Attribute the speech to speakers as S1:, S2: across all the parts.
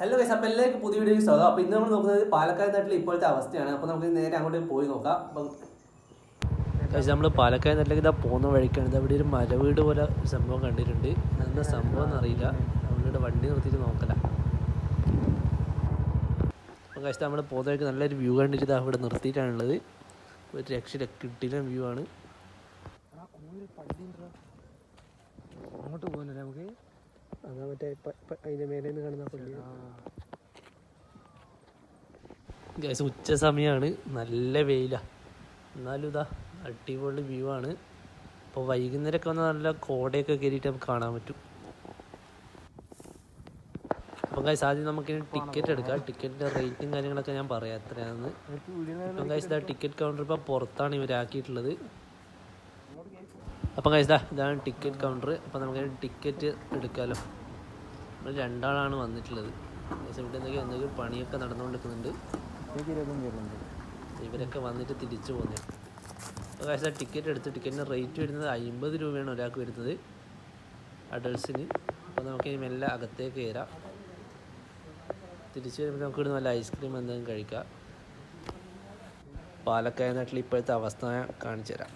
S1: Hello guys അപ്പോൾ എല്ലാവർക്കും പുതിയ വീഡിയോ സ്വാഗതം. അപ്പോൾ ഇന്ന് നമ്മൾ നോക്കുന്നത് പാലക്കാട് നാട്ടിലെ ഇപ്പോഴത്തെ അവസ്ഥയാണ്. അപ്പോൾ നമുക്ക് നേരെ അങ്ങോട്ട് പോയി നോക്കാം. അപ്പം
S2: നമ്മൾ പാലക്കാട് നാട്ടിലേക്ക് ഇതാ പോകുന്ന വഴിക്കാണ്. ഇത് അവിടെ ഒരു മരവീട് പോലെ സംഭവം കണ്ടിട്ടുണ്ട്. നല്ല സംഭവം എന്നറിയില്ല. നമ്മളിവിടെ വണ്ടി നിർത്തിയിട്ട് നോക്കല. അപ്പം കഴിച്ചാൽ നമ്മൾ പോകുന്ന വഴിക്ക് നല്ലൊരു വ്യൂ കണ്ടിട്ട് ഇതാ ഇവിടെ നിർത്തിയിട്ടാണുള്ളത് ഒരു രക്ഷ കിട്ടിയ വ്യൂ ആണ്.
S3: അങ്ങോട്ട് പോകുന്നില്ല നമുക്ക്?
S2: അതാ മറ്റേ അതിന്റെ മേലെ നിന്ന് കാണുന്ന പുള്ളി. ഗൈസ് ഉച്ച സമയമാണ് നല്ല വെയിലാണ് എന്നാലും ഇതാ അടിപൊളി വ്യൂ ആണ്. അപ്പോൾ വൈകുന്നേരമൊക്കെ വന്ന നല്ല കോടയൊക്കെ കയറിയിട്ട് നമുക്ക് കാണാൻ പറ്റും. അപ്പം ഗൈസ് ആദ്യം നമുക്കിനി ടിക്കറ്റ് എടുക്കാം. ടിക്കറ്റിന്റെ റേറ്റും കാര്യങ്ങളൊക്കെ ഞാൻ പറയാം എത്രയാണെന്ന്. അപ്പം ഗൈസ് ഇതാ ടിക്കറ്റ് കൗണ്ടർ ഇപ്പോൾ പുറത്താണ് ഇവരാക്കിയിട്ടുള്ളത്. അപ്പം കഴിച്ചാ ഇതാണ് ടിക്കറ്റ് കൗണ്ടർ അപ്പം നമുക്ക് ടിക്കറ്റ് എടുക്കാമല്ലോ നമ്മൾ രണ്ടാളാണ് വന്നിട്ടുള്ളത്. ഇവിടെ എന്തൊക്കെയോ എന്തെങ്കിലും പണിയൊക്കെ നടന്നുകൊണ്ടിരിക്കുന്നുണ്ട്. ഇവരൊക്കെ വന്നിട്ട് തിരിച്ചു പോകുന്നത് അപ്പോൾ കഴിച്ചാൽ ടിക്കറ്റ് എടുത്ത് ടിക്കറ്റിന് റേറ്റ് വരുന്നത് അമ്പത് രൂപയാണ് ഒരാൾക്ക് വരുന്നത്. അഡൾട്ട്സിന് അപ്പോൾ നമുക്ക് ഇനി മെല്ലെ അകത്തേക്ക് കയറാം. തിരിച്ചു വരുമ്പോൾ നമുക്ക് ഇവിടെ നല്ല ഐസ്ക്രീം എന്തെങ്കിലും കഴിക്കാം. പാലക്കാട് നാട്ടിൽ ഇപ്പോഴത്തെ അവസ്ഥ കാണിച്ചു തരാം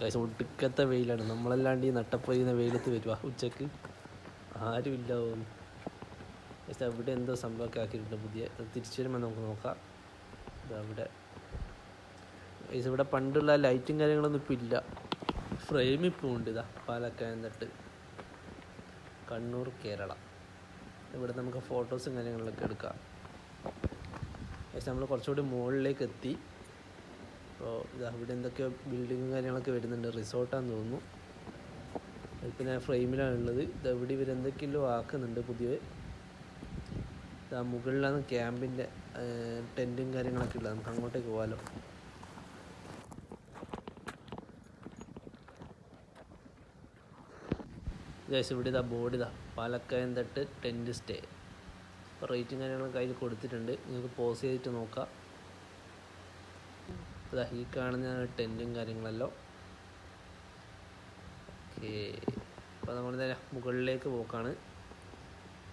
S2: ഗൈസ് ഒടുക്കത്തെ വെയിലാണ്. നമ്മളല്ലാണ്ട് ഈ നട്ടപ്പൊരിയുന്ന വെയിലത്ത് വരുക ഉച്ചയ്ക്ക്. ആരുമില്ല ഗൈസ് അവിടെ എന്തോ സംഭവമൊക്കെ ആക്കിയിട്ടുണ്ട് പുതിയ. തിരിച്ചു വരുമ്പോൾ നമുക്ക് നോക്കാം. അവിടെ. ഗൈസ് ഇവിടെ പണ്ടുള്ള ലൈറ്റും കാര്യങ്ങളൊന്നും ഇപ്പോൾ ഇല്ല. ഫ്രെയിം ഇപ്പോൾ ഉണ്ട് ഇതാ പാലക്കാൻ തട്ട് കണ്ണൂർ കേരള. ഇവിടെ നമുക്ക് ഫോട്ടോസും കാര്യങ്ങളൊക്കെ എടുക്കാം. ഗൈസ് നമ്മൾ കുറച്ചുകൂടി മുകളിലേക്ക് എത്തി. അപ്പോൾ ഇത് അവിടെ എന്തൊക്കെയോ ബിൽഡിങ്ങും കാര്യങ്ങളൊക്കെ വരുന്നുണ്ട്. റിസോർട്ടാന്ന് തോന്നുന്നു. പിന്നെ ഫ്രെയിമിലാണ് ഉള്ളത് ഇത് അവിടെ ഇവർ എന്തൊക്കെയല്ലോ ആക്കുന്നുണ്ട് പുതിയ. ഇതാ മുകളിലാണ് ക്യാമ്പിന്റെ ടെന്റും കാര്യങ്ങളൊക്കെ ഉള്ളത്. നമുക്ക് അങ്ങോട്ടേക്ക് പോകാമല്ലോ ജേസ് ഇവിടെ ഇതാ ബോർഡ് ഇതാ. Palakkayam Thattu tent stay. അപ്പോൾ റേറ്റും കാര്യങ്ങളൊക്കെ അതിൽ കൊടുത്തിട്ടുണ്ട്. നിങ്ങൾക്ക് പോസ് ചെയ്തിട്ട് നോക്കാം. ഈ കാണുന്ന ടെന്റും കാര്യങ്ങളെല്ലാം. ഓക്കെ. അപ്പോൾ നമ്മൾ നേരെ മുകളിലേക്ക് പോക്കാണ്.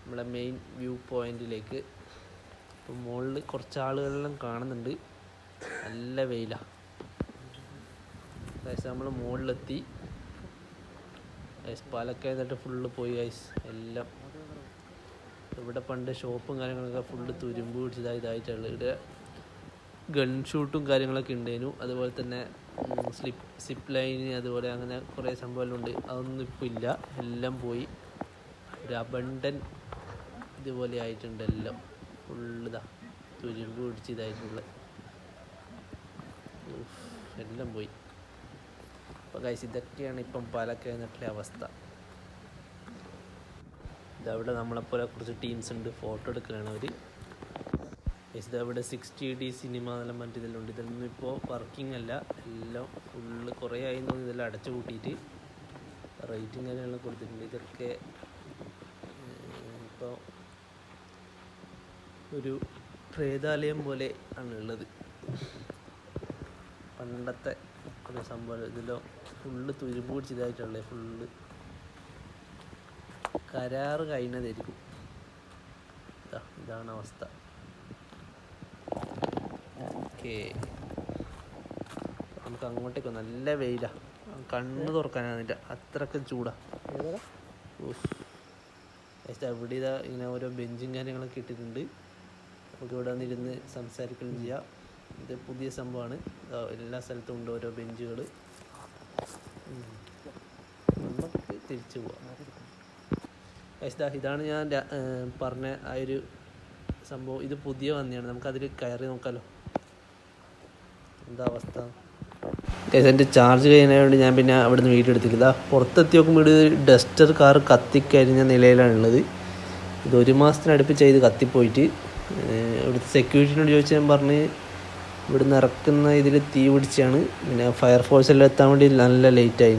S2: നമ്മുടെ മെയിൻ വ്യൂ പോയിന്റിലേക്ക് അപ്പോൾ മുകളിൽ കുറച്ച് ആളുകളെല്ലാം കാണുന്നുണ്ട്. നല്ല വെയിലാണ് ഗൈസ് നമ്മൾ മുകളിലെത്തി ഗൈസ് പാലക്കയം എന്നിട്ട് ഫുള്ള് പോയി ഗൈസ് എല്ലാം. ഇവിടെ പണ്ട് ഷോപ്പും കാര്യങ്ങളൊക്കെ ഫുള്ള് തുരുമ്പ് പിടിച്ചതായി ഇതായിട്ടുള്ള ഇവിടെ ഗൺ ഷൂട്ടും കാര്യങ്ങളൊക്കെ ഉണ്ടായിരുന്നു അതുപോലെ തന്നെ സ്ലിപ്പ് സിപ്പ് ലൈന് അതുപോലെ അങ്ങനെ കുറേ സംഭവമെല്ലാം ഉണ്ട് അതൊന്നും ഇപ്പോൾ ഇല്ല. എല്ലാം പോയി. ഒരു അബണ്ടൻ ഇതുപോലെ ആയിട്ടുണ്ട് എല്ലാം. ഫുള്ളിതാ തുരുമ്പ് പിടിച്ച് ഇതായിട്ടുള്ള. എല്ലാം പോയി. അപ്പോൾ കൈസ് ഇതൊക്കെയാണ് ഇപ്പം പാലക്കയെന്നിട്ടുള്ള അവസ്ഥ. ഇതവിടെ നമ്മളെപ്പോലെ കുറച്ച് ടീംസ് ഉണ്ട് ഫോട്ടോ എടുക്കലാണ് അവർ ഇത് അവിടെ സിക്സ്റ്റി ഡി സിനിമ എല്ലാം മറ്റു ഇതിലുണ്ട് ഇതിലൊന്നും ഇപ്പോൾ വർക്കിംഗ് അല്ല. എല്ലാം ഫുള്ള് കുറേ ആയി തോന്നി ഇതെല്ലാം അടച്ചു കൂട്ടിയിട്ട് റേറ്റിംഗ് കാര്യങ്ങളെല്ലാം കൊടുത്തിട്ടുണ്ട്. ഇതൊക്കെ ഇപ്പോൾ ഒരു പ്രേതാലയം പോലെ ആണ് ഉള്ളത്. പണ്ടത്തെ ഒരു സംഭവം. ഇതിലോ ഫുള്ള് തുരുമ്പ് പിടിച്ചതായിട്ടുള്ളത് ഫുള്ള് കരാറ് കഴിഞ്ഞതായിരിക്കും. ഇതാ ഇതാണ് അവസ്ഥ. ഓക്കെ നമുക്ക് അങ്ങോട്ടേക്ക്. നല്ല വെയിലാ. കണ്ണ് തുറക്കാനാണില്ല അത്രയ്ക്ക് ചൂടാ. അവിടെ ഇതാ ഇങ്ങനെ ഓരോ ബെഞ്ചും കാര്യങ്ങളൊക്കെ ഇട്ടിട്ടുണ്ട്. നമുക്ക് ഇവിടെ വന്നിരുന്ന് സംസാരിക്കുകയും ചെയ്യാം. ഇത് പുതിയ സംഭവമാണ്. എല്ലാ സ്ഥലത്തും ഉണ്ട് ഓരോ ബെഞ്ചുകൾ. നമുക്ക് തിരിച്ചു പോവാം. ഇതാണ് ഞാൻ പറഞ്ഞ ആ ഒരു സംഭവം. ഇത് പുതിയ വന്നെയാണ്. നമുക്കതിൽ കയറി നോക്കാമല്ലോ എന്താ അവസ്ഥ? എന്റെ ചാർജ് കഴിഞ്ഞതുകൊണ്ട് ഞാൻ പിന്നെ അവിടുന്ന് വീട്ടിൽ എടുത്തില്ല. ഇതാ പുറത്തെത്തി നോക്കുമ്പോൾ ഇത് ഡസ്റ്റർ കാർ കത്തിക്കരിഞ്ഞ നിലയിലാണുള്ളത്. ഇത് ഒരു മാസത്തിനടുപ്പിച്ച് ഇത് കത്തിപ്പോയിട്ട് ഇവിടുത്തെ സെക്യൂരിറ്റിനോട് ചോദിച്ചാൽ ഞാൻ പറഞ്ഞ് ഇവിടുന്ന് ഇറക്കുന്ന ഇതിൽ തീ പിടിച്ചാണ്. പിന്നെ ഫയർഫോഴ്സ് എല്ലാം എത്താൻ വേണ്ടി നല്ല ലേറ്റായി